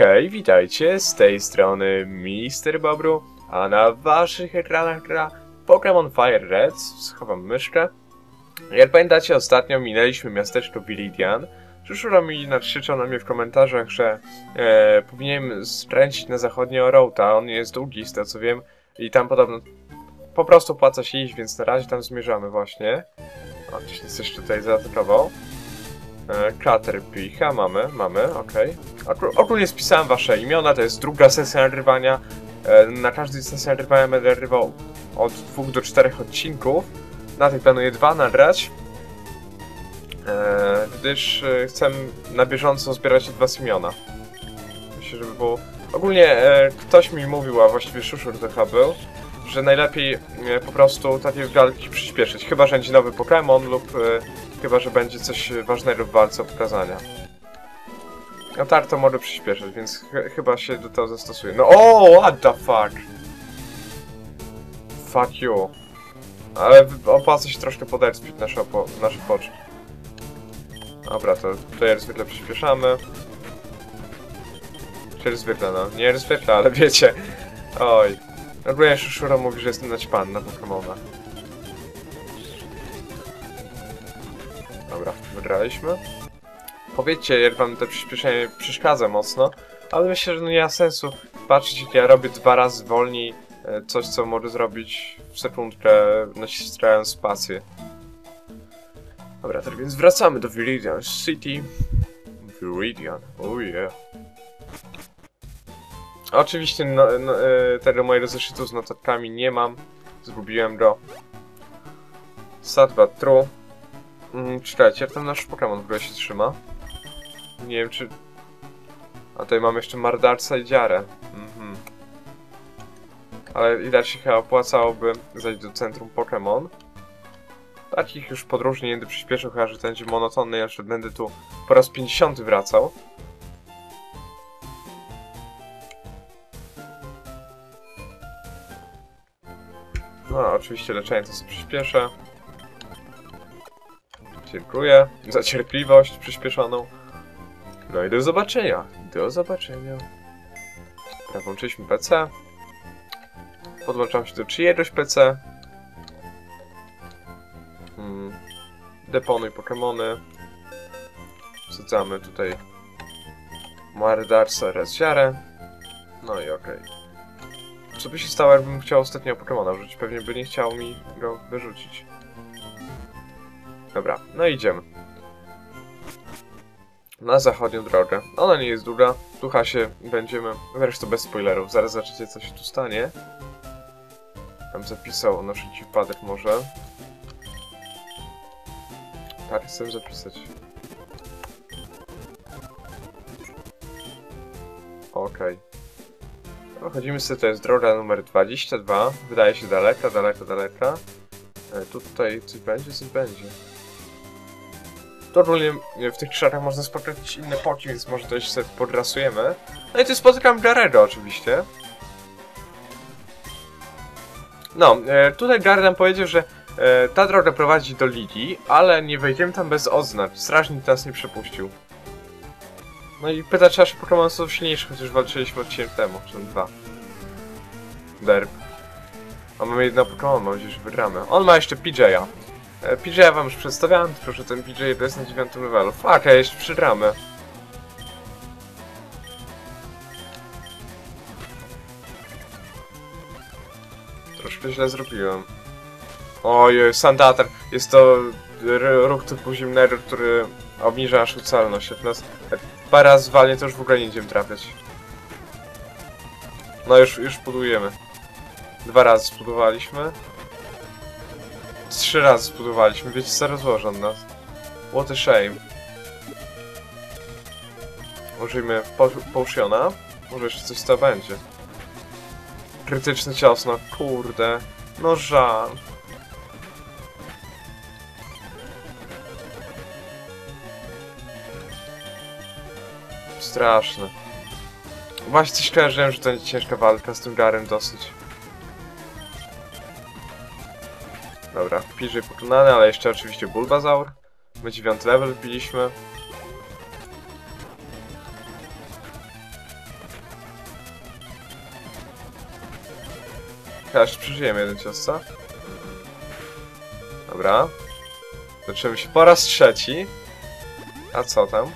Hej, witajcie, z tej strony Mister Bobru, a na waszych ekranach gra Pokémon Fire Red, schowam myszkę. Jak pamiętacie, ostatnio minęliśmy miasteczko Viridian. Przyszło mi nakrzyczał na mnie w komentarzach, że e, powinienem skręcić na zachodnie Roata, on jest długi z tego co wiem i tam podobno po prostu opłaca się iść, więc na razie tam zmierzamy właśnie. O, ktoś nas tutaj zaatakował. E, Caterpicha mamy, mamy, okej. Okay. Ogólnie spisałem wasze imiona, to jest druga sesja nagrywania. E, na każdej sesji nagrywania będę nagrywał od dwóch do czterech odcinków. Na tej planuję dwa nagrać. E, gdyż e, chcę na bieżąco zbierać od was imiona. Myślę, żeby było... Ogólnie e, ktoś mi mówił, a właściwie Szuszur to chyba był, że najlepiej e, po prostu takie walki przyspieszyć. Chyba, że będzie nowy Pokémon lub e, chyba, że będzie coś ważnego w walce o pokazania. No tak, to może przyspieszyć, więc ch chyba się do tego zastosuję. No o, what the fuck? Fuck you. Ale opłaca się troszkę poderspić nasze, po nasze poczki. Dobra, to tutaj jak zwykle przyspieszamy. Czy zwykle, no. Nie zwykle, ale wiecie. Oj. Ogólnie Shushura mówi, że jestem naćpany na Pokemona. Dobra, wygraliśmy. Powiedzcie, jak wam to przyspieszenie przeszkadza mocno, ale myślę, że no nie ma sensu patrzeć, jak ja robię dwa razy wolniej e, coś, co mogę zrobić w sekundkę, naciskając spację. Dobra, tak więc wracamy do Viridian City. Viridian, oh yeah. Oczywiście no, no, e, tego mojego zeszytu z notatkami nie mam. Zgubiłem go. Sadba True. Mm, czekajcie, jak tam nasz Pokémon w ogóle się trzyma? Nie wiem czy... A tutaj mamy jeszcze Mardarca i Dziarę. Mhm. Ale widać się chyba opłacałoby zejść do centrum Pokémon. Takich już podróży nie będę przyspieszył, chyba że to będzie monotonny, jeszcze będę tu po raz 50 wracał. No, oczywiście leczenie to sobie przyspieszę. Dziękuję za cierpliwość przyspieszoną. No i do zobaczenia. Do zobaczenia. Dobra, włączyliśmy PC. Podłączam się do czyjegoś PC. Hmm. Deponuj Pokemony. Wsadzamy tutaj Mardarsa Rezziarę. No i okej. Co by się stało, jakbym chciał ostatnio Pokemona wrzucić? Pewnie by nie chciał mi go wyrzucić. Dobra, no idziemy. Na zachodnią drogę. Ona nie jest długa. Ducha się będziemy... Zresztą bez spoilerów. Zaraz zobaczycie, co się tu stanie. Tam zapisał, noszę ci może. Tak, chcę zapisać. Okej. No, chodzimy sobie, to jest droga numer 22. Wydaje się daleka, daleka, daleka. E, tutaj coś będzie, coś będzie. To ogólnie e, w tych krzakach można spotkać inne poki, więc może jeszcze sobie podrasujemy. No i tu spotykam Garego oczywiście. No, e, tutaj Gary nam powiedział, że e, ta droga prowadzi do Ligi, ale nie wejdziemy tam bez oznacz. Strażnik nas nie przepuścił. No i pyta, czy nasze Pokémon są silniejsze, chociaż walczyliśmy odcinek temu, czy dwa. Derp. A mamy jedno Pokémon, mam nadzieję, że wygramy. On ma jeszcze PJ'a. E, PJ'a wam już przedstawiałem, że ten PJ to jest na dziewiątym levelu. Fuck, a jeszcze przegramy. Troszkę źle zrobiłem. Ojej, Sandater. Jest to ruch typu zimnego, który obniża naszą celność. Jak nas parę razy walnie, to już w ogóle nie będziemy trafiać. No już, już budujemy. Dwa razy zbudowaliśmy. Trzy razy zbudowaliśmy. Wiecie co rozłożą nas. What a shame. Użyjmy po potiona. Może jeszcze coś tego będzie. Krytyczny cios, no kurde. No żal. Straszne. Właśnie coś że to będzie ciężka walka z tym garem dosyć. Dobra, Pidgey pokonany, ale jeszcze oczywiście Bulbazaur. My dziewiąty level wbiliśmy. Aż przeżyjemy jeden cios. Dobra. Zaczynamy się po raz trzeci. A co tam?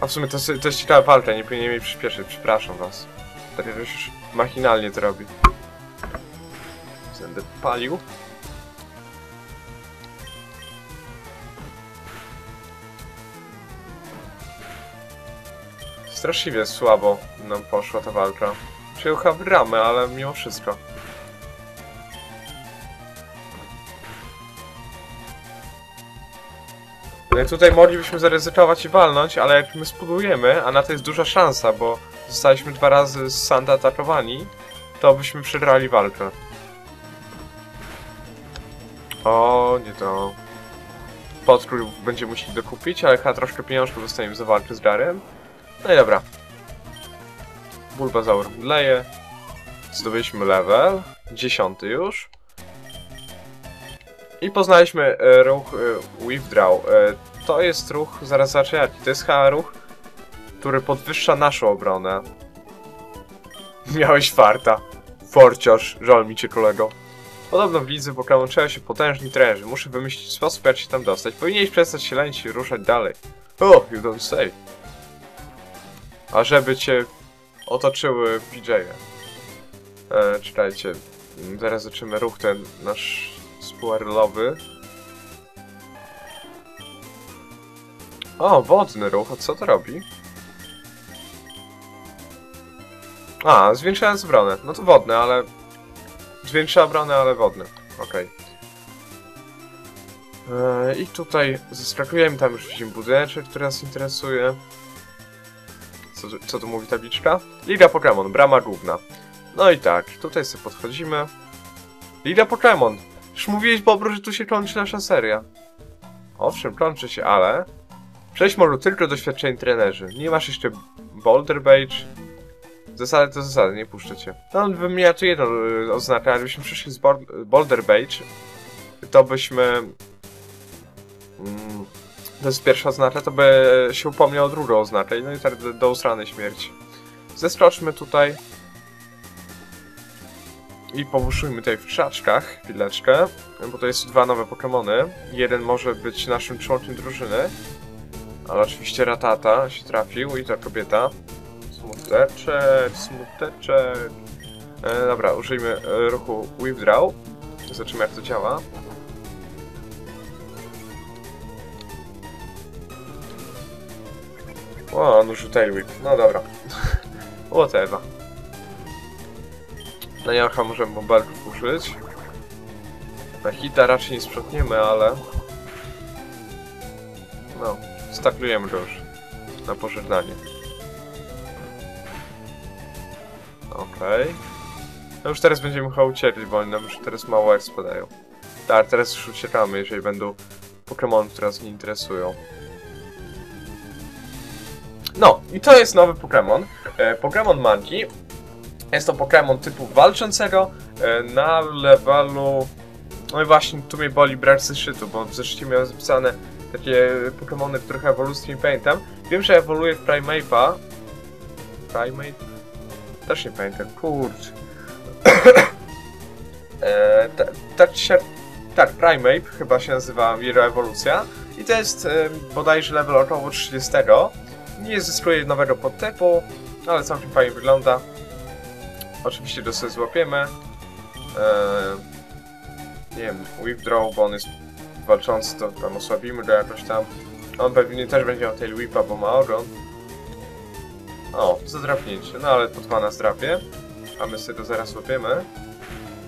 A w sumie to, to jest ciekawa walka, nie powinienem jej przyspieszyć, przepraszam was. Tak jakoś już machinalnie to robi. Będę palił. Straszliwie słabo nam poszła ta walka. Przyjechał w ramę, ale mimo wszystko. No i tutaj moglibyśmy zaryzykować i walnąć, ale jak my spudujemy, a na to jest duża szansa, bo zostaliśmy dwa razy z Sanda atakowani, to byśmy przegrali walkę. O, nie to. Podkról będzie musieli dokupić, ale chyba troszkę pieniążków dostaniemy za walkę z Darem. No i dobra. Bulbazaur leje. Zdobyliśmy level. Dziesiąty już. I poznaliśmy e, ruch e, Withdraw. E, to jest ruch, zaraz zobaczę jaki. To jest chyba ruch, który podwyższa naszą obronę. Miałeś farta. Forciarz, żal mi cię kolego. Podobno widzę, bo Pokémon się potężni trenerzy. Muszę wymyślić sposób, jak się tam dostać. Powinieneś przestać się lenić i ruszać dalej. Oh, you don't say. A żeby cię otoczyły PJ. -e. Czekajcie. Zaraz zobaczymy ruch ten nasz spoilerowy. O, wodny ruch. A co to robi? A, zwiększając obronę. No to wodny, ale... Zwiększa obronę, ale wodny. Okej. Okay. Eee, I tutaj zaskakujemy tam już widzimy budyneczek, który nas interesuje. Co, co tu mówi tabliczka? Liga Pokémon, brama główna. No i tak, tutaj sobie podchodzimy. Liga Pokémon. Już mówiłeś, Bobru, że tu się kończy nasza seria. Owszem, kończy się, ale... Przejść może tylko doświadczeni trenerzy. Nie masz jeszcze Boulder Beach. Zasady to zasady, nie puszczę cię. No, on wymienia tu jedną y, oznakę, ale gdybyśmy przyszli z Boulder Beach, to byśmy... Mm, to jest pierwsza oznaka, to by się upomniał o drugą oznakę. No i tak do, do usranej śmierci. Zeskoczmy tutaj. I połuszujmy tutaj w krzaczkach chwileczkę, bo to jest dwa nowe Pokémony. Jeden może być naszym członkiem drużyny, ale oczywiście Ratata się trafił i ta kobieta. Smuteczek, smuteczek. E, dobra, użyjmy e, ruchu Withdraw. Zobaczymy jak to działa. O, on użył Tail Whip. No dobra. Whatever. Na Jarcha możemy bąbelków użyć. Na hita raczej nie sprzątniemy, ale... No, staklujemy go już. Na pożegnanie. Okej. Okay. No już teraz będziemy chyba uciekli, bo oni nam już teraz mało dają. Tak, teraz już uciekamy, jeżeli będą Pokémon, które nas nie interesują. No, i to jest nowy Pokémon. E, Pokémon Monkey. Jest to Pokémon typu walczącego e, na levelu... No i właśnie, tu mnie boli brak zeszytu, bo w zeszycie miałem zapisane takie Pokémony, których ewolucji nie. Wiem, że ewoluuje w Primeape'a. Primate? Też nie pamiętam, kurcz. e, tak, tak, Primeape chyba się nazywa jego ewolucja. I to jest e, bodajże level około 30. Nie zyskuje nowego podtypu, ale całkiem fajnie wygląda. Oczywiście go sobie złapiemy. Eee, nie wiem, withdraw, bo on jest walczący, to tam osłabimy go jakoś tam. On pewnie też będzie miał tail whipa, bo ma ogon. O, zadrapnięcie, no ale to dwa na zdrapie. A my sobie to zaraz łapiemy.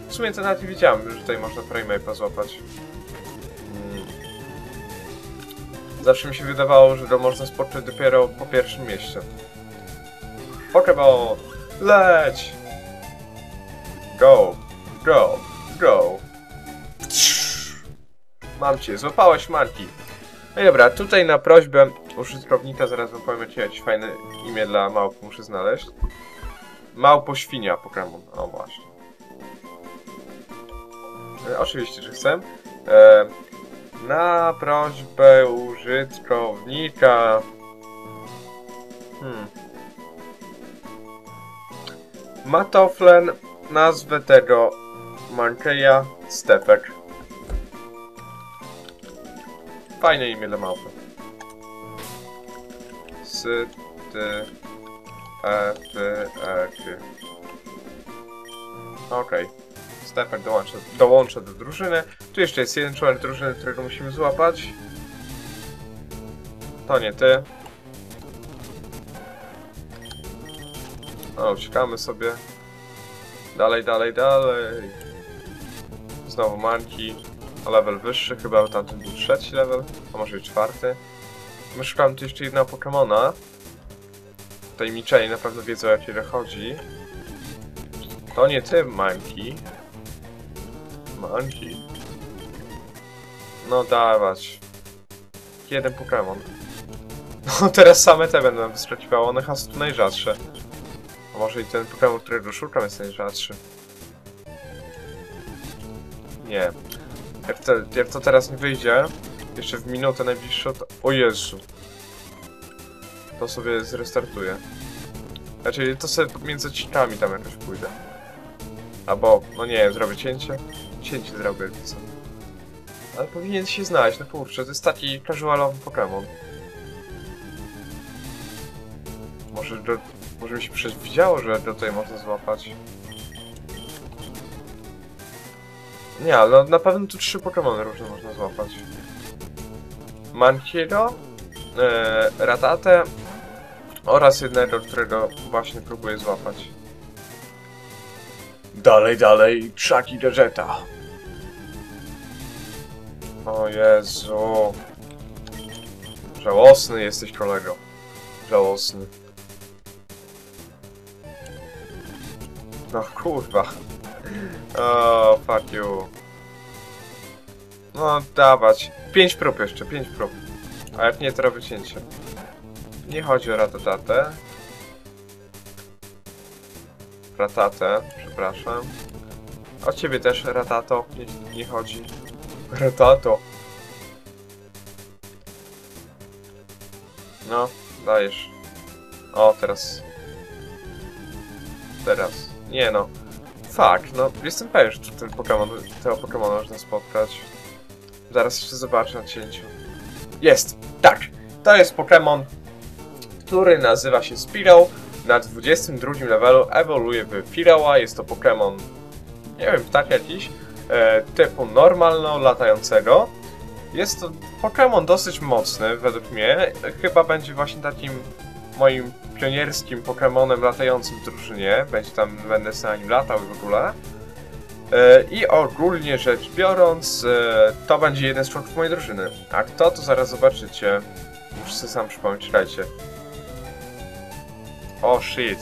W sumie to nawet nie wiedziałem, że tutaj można Primeape'a złapać. Zawsze mi się wydawało, że to można spotkać dopiero po pierwszym mieście. Pokeball! Leć! Go! Go! Go! Mam cię, złapałeś marki. No dobra, tutaj na prośbę użytkownika zaraz wam powiem jakieś fajne imię dla małp muszę znaleźć. Małpo świnia Pokémon, o właśnie. E, oczywiście, że chcę. E, na prośbę użytkownika... Hmm. Matoflen, nazwę tego Mankeja Stepek. Fajne imię dla małpy. S, T, E, P, E, K. Okej. Stepek dołącza, dołącza do drużyny. Tu jeszcze jest jeden członek drużyny, którego musimy złapać. To nie ty. O, uciekamy sobie. Dalej, dalej, dalej. Znowu manki. O level wyższy, chyba tamten był trzeci level, a może i czwarty. My szukamy tu jeszcze jednego Pokemona. Tajemniczeni na pewno wiedzą o jakie chodzi. To nie ty, Manki. Manki. No dawać. Jeden Pokémon. No teraz same te będą wyskakiwały, one chyba są tu najrzadsze. A może i ten Pokémon, którego szukam jest najrzadszy. Nie. Jak to, jak to teraz nie wyjdzie, jeszcze w minutę najbliższą, to... O Jezu. To sobie zrestartuję. Znaczy, to sobie między odcinkami tam jakoś pójdę. Albo, no nie zrobię cięcie. Cięcie zrobię, co. Ale powinien się znaleźć, no kurczę, to jest taki casualowy Pokémon. Może, do, może mi się przecież widziało, że do tutaj można złapać. Nie, ale no, na pewno tu trzy Pokémony różne można złapać. Manhiro, e, Ratate oraz jednego, którego właśnie próbuję złapać. Dalej, dalej, Chucky Gadżeta. O Jezu. Żałosny jesteś, kolego. Żałosny. No kurwa. O, fuck you. No, dawać. Pięć prób jeszcze, pięć prób. A jak nie, to robię cięcie. Nie chodzi o ratatatę. Ratatę, przepraszam. O ciebie też, ratato, nie, nie chodzi. Ratato. No, dajesz. O, teraz. Teraz. Nie no. Fuck, no jestem pewien, że ten Pokémon, tego Pokémona można spotkać. Zaraz jeszcze zobaczę na cięciu. Jest! Tak! To jest Pokémon, który nazywa się Spearow. Na 22 levelu ewoluuje w Firała. Jest to Pokémon, nie wiem, ptak jakiś, e, typu normalno latającego. Jest to Pokémon dosyć mocny, według mnie. Chyba będzie właśnie takim moim pionierskim Pokémonem latającym w drużynie. Będzie tam, będę sobie na nim latał w ogóle. E, I ogólnie rzecz biorąc, e, to będzie jeden z członków mojej drużyny. A kto, to zaraz zobaczycie. Muszę sobie sam przypomnieć, czekajcie. O, shit.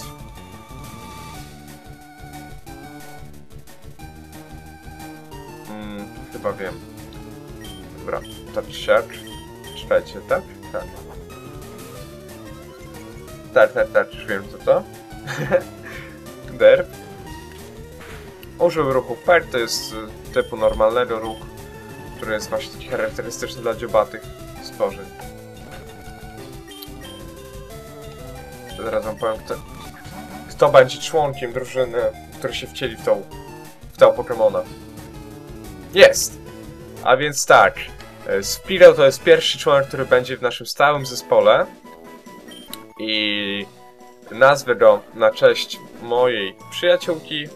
Mm, chyba wiem. Dobra, tak siak. Czekajcie, tak? Tak. Tak, tak, tak, już wiem co to. Derp. Użył ruchu PER, to jest y, typu normalnego ruch, który jest właśnie taki charakterystyczny dla dziobatych stworzeń. Zaraz wam powiem, kto, kto będzie członkiem drużyny, który się wcieli w tą, w tą Pokemona. Jest! A więc tak, y, Spiro to jest pierwszy członek, który będzie w naszym stałym zespole i nazwę go na cześć mojej przyjaciółki,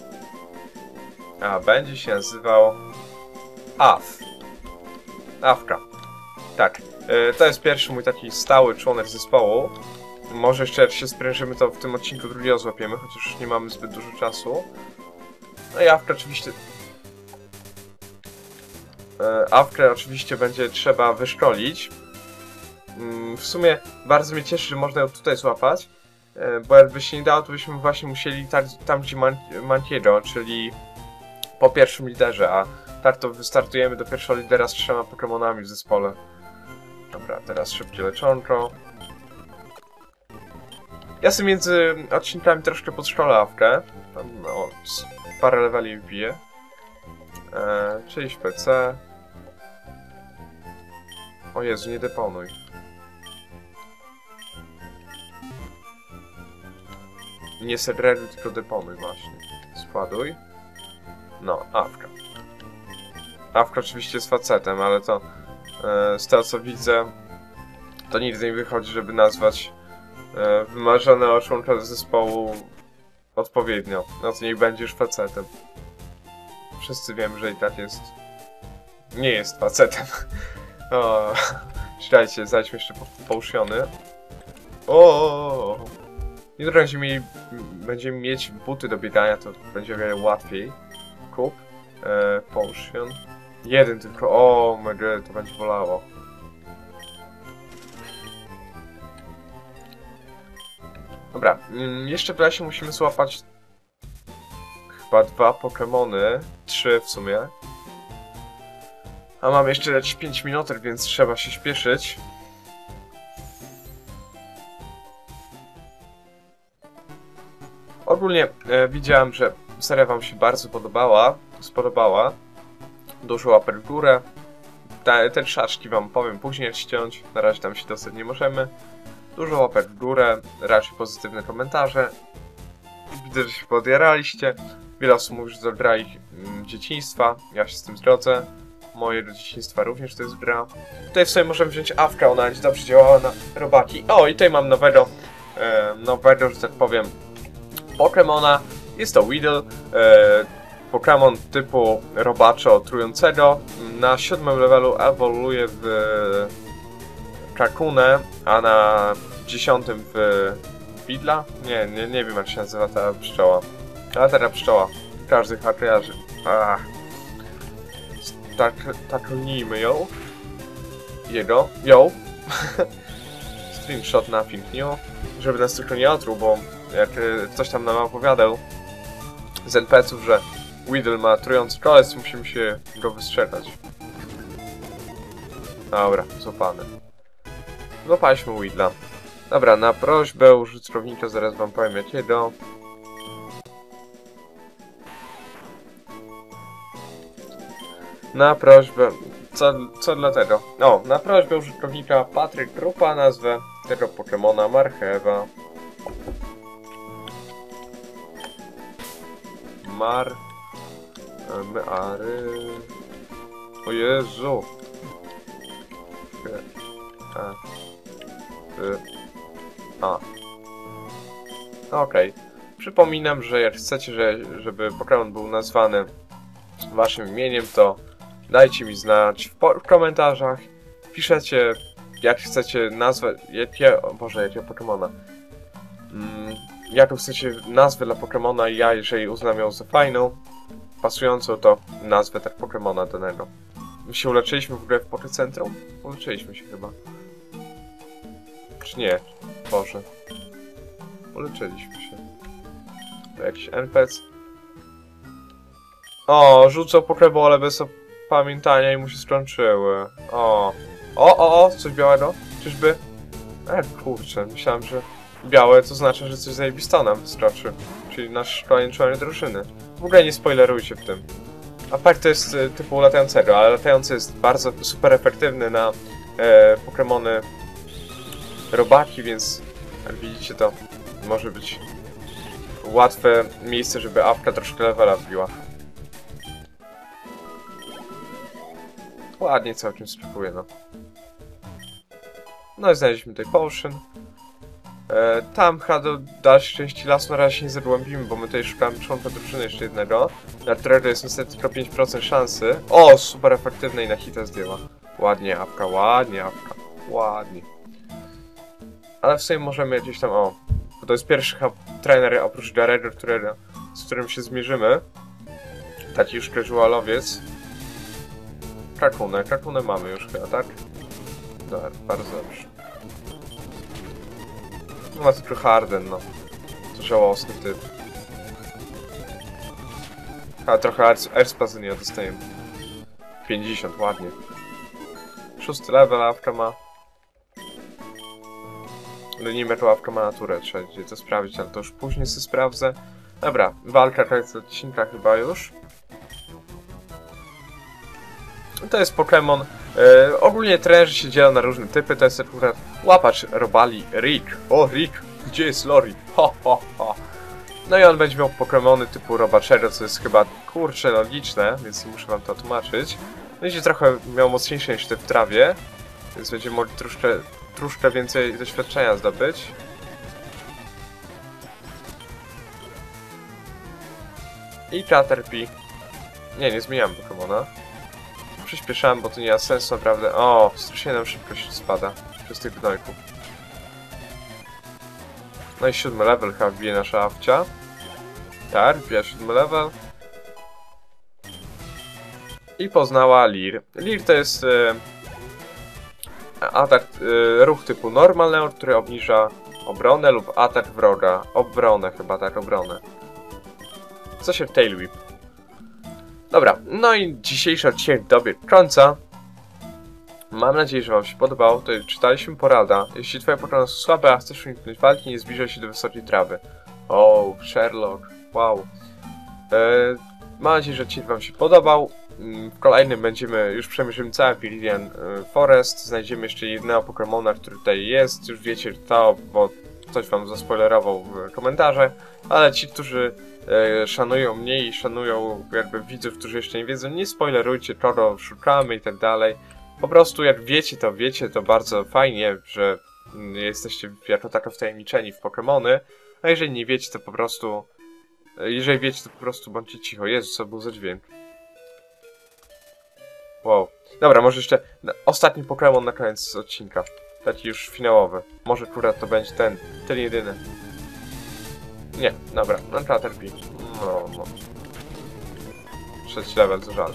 a będzie się nazywał Af. Afka. Tak, yy, to jest pierwszy mój taki stały członek zespołu. Może jeszcze jak się sprężymy, to w tym odcinku drugiego złapiemy, chociaż nie mamy zbyt dużo czasu. No i Awkę oczywiście... Yy, Awkę oczywiście będzie trzeba wyszkolić. Yy, w sumie bardzo mnie cieszy, że można ją tutaj złapać. Yy, bo jakby się nie dało, to byśmy właśnie musieli tam, gdzie Man Mantiego, czyli po pierwszym liderze, a tak to wystartujemy do pierwszego lidera z trzema Pokemonami w zespole. Dobra, teraz szybkie leczonko. Ja sobie między odcinkami troszkę podszkolę awkę. Tam, no, parę leveli wbiję. Eee, czyli PC. O Jezu, nie deponuj. Nie serrery, tylko depony właśnie. Składuj. No, Awka. Awka oczywiście jest facetem, ale to e, z tego co widzę, to nigdy nie wychodzi, żeby nazwać e, wymarzonego członka zespołu odpowiednio. No to niech będziesz facetem. Wszyscy wiemy, że i tak jest... Nie jest facetem. o, czekajcie, zajdźmy jeszcze po połsiony. O, Jutro będziemy, będziemy mieć buty do biegania, to będzie o wiele łatwiej. Kup. E, potion. Jeden tylko. O, my god, to będzie bolało. Dobra, mm, jeszcze w lesie musimy złapać chyba dwa Pokémony, trzy w sumie. A mam jeszcze lecieć 5 minut, więc trzeba się śpieszyć. Ogólnie e, widziałem, że seria wam się bardzo podobała, spodobała. Dużo łapek w górę. Te, te szaczki wam powiem później ściąć, na razie tam się dostać nie możemy. Dużo łapek w górę, raczej pozytywne komentarze. Widzę, że się podjaraliście. Wiele osób mówi, że to gra ich dzieciństwa. Ja się z tym zgodzę. Moje do dzieciństwa również to jest gra. Tutaj w sobie możemy wziąć awkę, ona będzie dobrze działała na robaki. O, i tutaj mam nowego, e, nowego, że tak powiem, Pokemona. Jest to Weedle, e, Pokémon typu robaczo trującego. Na siódmym levelu ewoluuje w Kakunę, a na dziesiątym w Widla? Nie, nie, nie wiem jak się nazywa ta pszczoła. Ale ta pszczoła. Każdy chyba kojarzy. Ach. Tak, taklnijmy ją. Jego. Ją. Screenshot na Pinkniu. Żeby nas tylko nie otruł, bo jak e, ktoś tam nam opowiadał z NPC-ów, że Weedle ma trujący kolec, musimy się go wystrzegać. Dobra, złapany. Złapaliśmy Weedla. Dobra, na prośbę użytkownika zaraz wam powiem jakiego. Na prośbę... Co, co dlatego? O, na prośbę użytkownika Patryk Grupa nazwę tego Pokemona Marchewa. Mar... Mary... O Jezu! A. Y. A. Okej. Okay. Przypominam, że jak chcecie, że, żeby Pokémon był nazwany waszym imieniem, to dajcie mi znać w, w komentarzach. Piszecie, jak chcecie nazwę, jakie, o Boże, jakiego Pokémona. Mm, jaką chcecie nazwę dla Pokémona i ja, jeżeli uznam ją za fajną, pasującą, to nazwę tak Pokémona danego. My się uleczyliśmy w ogóle w Pokécentrum? Uleczyliśmy się chyba. Czy nie? Boże. Uleczyliśmy się. To jakiś NPC. O, rzucał pokebole bez pamiętania i mu się skończyły. O. O, o, o, coś białego? Czyżby? E, kurczę, myślałem, że białe to znaczy, że coś zajebista nam wyskoczy. Czyli nasz kolejny członek drużyny. W ogóle nie spoilerujcie w tym. Apak to jest y, typu latającego, ale latający jest bardzo super efektywny na e, Pokémony robaki, więc jak widzicie to może być łatwe miejsce, żeby awka troszkę levela wbiła. Ładnie całkiem spróbuję, no. No i znaleźliśmy tutaj potion. E, tam chyba do dalszej części lasu na razie się nie zagłębimy, bo my tutaj szukamy członka drużyny jeszcze jednego, na którego jest niestety tylko 5% szansy. O, super efektywne i na hita zdjęła. Ładnie awka, ładnie awka, ładnie. Ale w sumie możemy gdzieś tam, o, bo to jest pierwszy trener oprócz Garego, który, z którym się zmierzymy. Taki już casualowiec. Kakunę, kakunę mamy już chyba, tak? Dobra, bardzo dobrze. Ma tylko Harden, no. To żałosny typ. A trochę Erspazynia dostajemy. 50, ładnie. Szósty level, awka ma. To ławka ma naturę, trzeba gdzie to sprawdzić, ale to już później sobie sprawdzę. Dobra, walka koniec odcinka chyba już. To jest Pokémon. E, ogólnie trenerzy się dzielą na różne typy. To jest akurat łapacz robali Rick. O, Rick, gdzie jest Lori? Ho, ho, ho. No i on będzie miał Pokémony typu Robaczero, co jest chyba kurczę logiczne, więc muszę wam to tłumaczyć. Będzie trochę miał mocniejsze niż te w trawie, więc będziemy mogli troszkę, troszkę więcej doświadczenia zdobyć. I Caterpie. Nie, nie zmieniałem Pokemona. Przyspieszałem, bo to nie ma sensu naprawdę. O, strasznie nam szybkość spada przez tych gnojków. No i siódmy level chyba wbije nasza awcia. Tak, wbija siódmy level. I poznała Lir. Lir to jest e, atak, e, ruch typu normal, który obniża obronę lub atak wroga. Obronę chyba, tak, obronę. Co się Tail Whip. Dobra, no i dzisiejszy odcinek dobiegł końca. Mam nadzieję, że Wam się podobał. To czytaliśmy porada. Jeśli Twoje pokonania są słabe, a chcesz uniknąć walki, nie zbliżaj się do wysokiej trawy. O, Sherlock, wow. E, mam nadzieję, że odcinek Wam się podobał. Mm, W kolejnym będziemy, już przemierzymy cały Viridian e, Forest. Znajdziemy jeszcze jednego Pokemona, który tutaj jest. Już wiecie to, bo ktoś Wam zaspoilerował w komentarze. Ale ci, którzy e, szanują mnie i szanują jakby widzów, którzy jeszcze nie wiedzą, nie spoilerujcie, kogo szukamy i tak dalej. Po prostu jak wiecie, to wiecie, to bardzo fajnie, że jesteście jako tako wtajemniczeni w Pokémony, a jeżeli nie wiecie, to po prostu... Jeżeli wiecie, to po prostu bądźcie cicho. Jezu, co był za dźwięk. Wow. Dobra, może jeszcze ostatni Pokémon na koniec odcinka. Taki już finałowy. Może akurat to będzie ten, ten jedyny. Nie, dobra, no Caterpie. No, no. Trzeci level, to żal.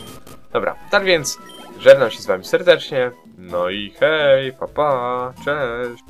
Dobra, tak więc żegnam się z wami serdecznie. No i hej, papa, pa, cześć.